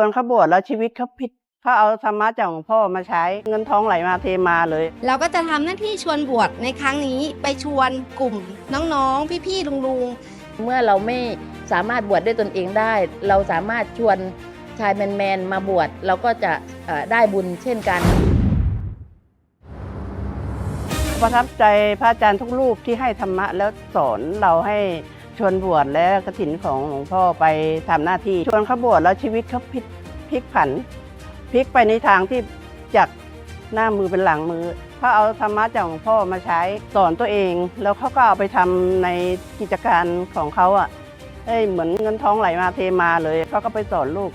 ตอนเขาบวชแล้วชีวิตเขาผิดเขาเอาธรรมะจากหลวงพ่อมาใช้เงินทองไหลมาเทมาเลย เราก็จะทำหน้าที่ชวนบวชในครั้งนี้ไปชวนกลุ่มน้องๆ พี่ๆ ลุงๆเมื่อเราไม่สามารถบวชด้วยตนเองได้ เราสามารถชวนชายแมนๆมาบวชเราก็จะเอ่อได้บุญเช่นกัน ประทับใจพระอาจารย์ทุกรูปที่ให้ธรรมะแล้วสอนเราให้ ชวนบวชและกระถินของหลวงพ่อไปทำหน้าที่ ชวนเขาบวชแล้วชีวิตเขาพลิกพลิกผันพลิกไปในทางที่จากหน้ามือเป็นหลังมือเขาเอาธรรมะจากหลวงพ่อมาใช้สอนตัวเอง แล้วเขาก็เอาไปทำในกิจการของเขาอะเอ้ยเหมือนเงินทองไหลมาเทมาเลยเขาก็ไปสอนลูก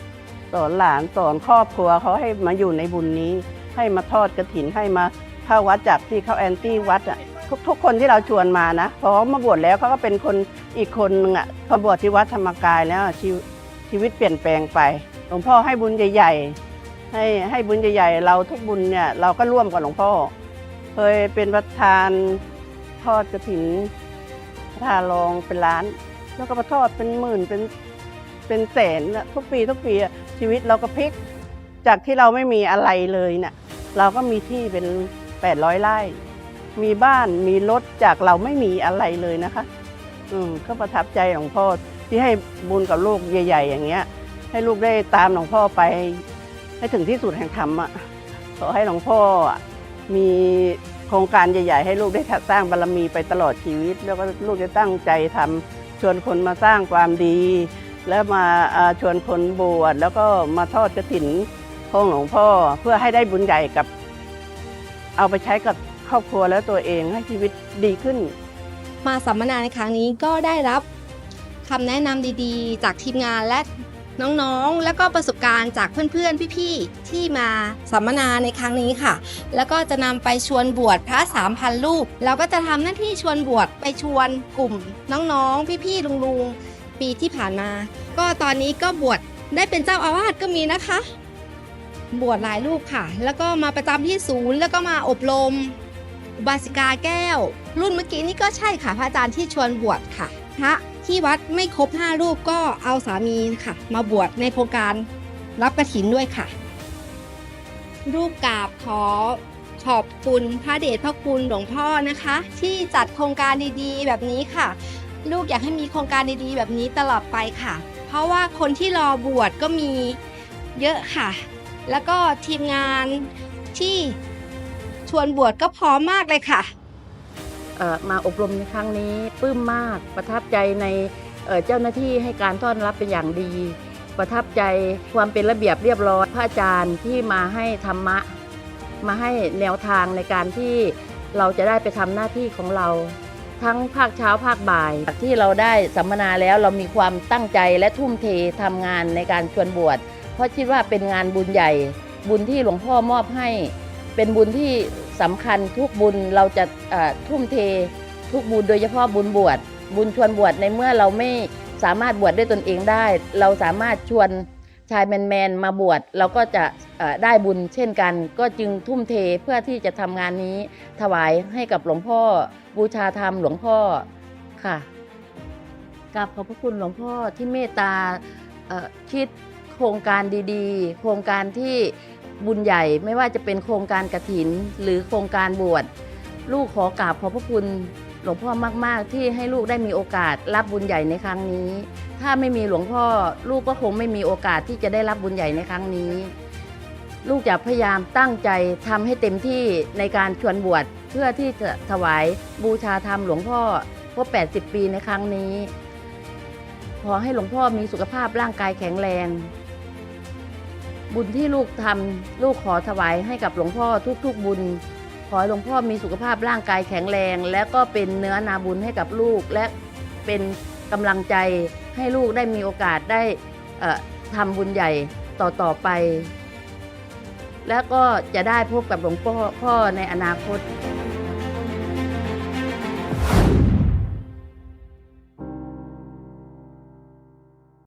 สอนหลานสอนครอบครัวเขาให้มาอยู่ในบุญนี้ ให้มาทอดกระถินให้มาเข้าวัดจากที่เขาแอนตี้วัดอะ ทุกทุกคนที่เราชวนมานะพอเขามาบวชแล้วเขาก็เป็นคนอีกคนนึงอะพอบวชที่วัดธรรมกายแล้วชีวชีวิตเปลี่ยนแปลงไปหลวงพ่อให้บุญใหญ่ ๆ ให้ให้บุญใหญ่ๆ เราทุกบุญเนี่ยเราก็ร่วมกับหลวงพ่อ เคยเป็นประธานทอดกระถินพระธารองเป็นล้าน แล้วก็มาทอดเป็นหมื่นเป็นเป็นแสนน่ะทุกปีทุกปีชีวิตเราก็พลิก จากที่เราไม่มีอะไรเลยเนี่ยเราก็มีที่เป็น 800ไร่ มีบ้านมีรถจากเราไม่มีอะไรเลยนะคะ อืมก็ประทับใจหลวงพ่อที่ให้บุญกับลูกใหญ่ ๆ อย่างเงี้ย ให้ลูกได้ตามหลวงพ่อไป ให้ถึงที่สุดแห่งธรรมอะขอให้หลวงพ่อมีโครงการใหญ่ ๆ ให้ลูกได้สร้างบารมีไปตลอดชีวิต แล้วก็ลูกจะตั้งใจทำชวนคนมาสร้างความดี แล้วมาชวนคนบวชแล้วก็มาทอดกระถินของหลวงพ่อเพื่อให้ได้บุญใหญ่กับ เอาไปใช้กับ รอบครัวแล้วตัวเองให้ชีวิตดีขึ้น มาสัมมนาในครั้งนี้ก็ได้รับคำแนะนำดีๆ จากทีมงานและน้องๆ แล้วก็ประสบการณ์จากเพื่อนๆ พี่ๆ ที่มาสัมมนาในครั้งนี้ค่ะ แล้วก็จะนำไปชวนบวชพระสามพันรูป เราก็จะทำหน้าที่ชวนบวชไปชวนกลุ่ม น้องๆ พี่ๆ ลุงๆ ปีที่ผ่านมา ก็ตอนนี้ก็บวชได้เป็นเจ้าอาวาสก็มีนะคะ บวชหลายรูปค่ะ แล้วก็มาประจำที่ศูนย์ แล้วก็มาอบรม อุบาสิกาแก้ว รุ่นเมื่อกี้นี่ก็ใช่ค่ะพระอาจารย์ที่ชวนบวชค่ะ พระที่วัดไม่ครบ5รูปก็เอาสามีค่ะ มาบวชในโครงการรับกระถินด้วยค่ะ รูปกราบขอขอบคุณพระเดชพระคุณหลวงพ่อนะคะ ที่จัดโครงการดีๆ แบบนี้ค่ะ ลูกอยากให้มีโครงการดีๆ แบบนี้ตลอดไปค่ะ เพราะว่าคนที่รอบวชก็มีเยอะค่ะ แล้วก็ทีมงานที่ วนบวชก็พร้อมมากเลยค่ะ มาอบรมในครั้งนี้ปลื้มมากประทับใจในเอ่อเจ้าหน้าที่ให้การต้อนรับเป็นอย่างดี ประทับใจความเป็นระเบียบเรียบร้อยพระอาจารย์ที่มาให้ธรรมะ มาให้แนวทางในการที่เราจะได้ไปทำหน้าที่ของเรา ทั้งภาคเช้าภาคบ่ายที่เราได้สัมมนาแล้วเรามีความตั้งใจและทุ่มเททำงานในการชวนบวชเพราะคิดว่าเป็นงานบุญใหญ่ บุญที่หลวงพ่อมอบให้ เป็นบุญที่ สำคัญทุกบุญเราจะทุ่มเททุกบุญโดยเฉพาะบุญบวชบุญชวนบวชในเมื่อเราไม่สามารถบวชด้วยตนเองได้ เราสามารถชวนชายแมนๆมาบวชเราก็จะได้บุญเช่นกัน ก็จึงทุ่มเทเพื่อที่จะทำงานนี้ถวายให้กับหลวงพ่อบูชาธรรมหลวงพ่อค่ะกราบขอบพระคุณหลวงพ่อที่เมตตาคิด โครงการดีๆ โครงการที่บุญใหญ่ไม่ว่าจะเป็นโครงการกระถิน หรือโครงการบวชลูกขอกราบขอบพระคุณหลวงพ่อมาก ๆ ที่ให้ลูกได้มีโอกาสรับบุญใหญ่ในครั้งนี้ ถ้าไม่มีหลวงพ่อลูกก็คงไม่มีโอกาสที่จะได้รับบุญใหญ่ในครั้งนี้ ลูกจะพยายามตั้งใจทำให้เต็มที่ในการชวนบวชเพื่อที่จะถวายบูชาธรรมหลวงพ่อครบ80 ปีในครั้งนี้ ขอให้หลวงพ่อมีสุขภาพร่างกายแข็งแรง บุญที่ลูกทำลูกขอถวายให้กับหลวงพ่อทุกๆบุญ ขอให้หลวงพ่อมีสุขภาพร่างกายแข็งแรง และก็เป็นเนื้อนาบุญให้กับลูก และเป็นกำลังใจให้ลูกได้มีโอกาสได้เอ่อทำบุญใหญ่ต่อๆไป และก็จะได้พบกับหลวงพ่อพ่อในอนาคต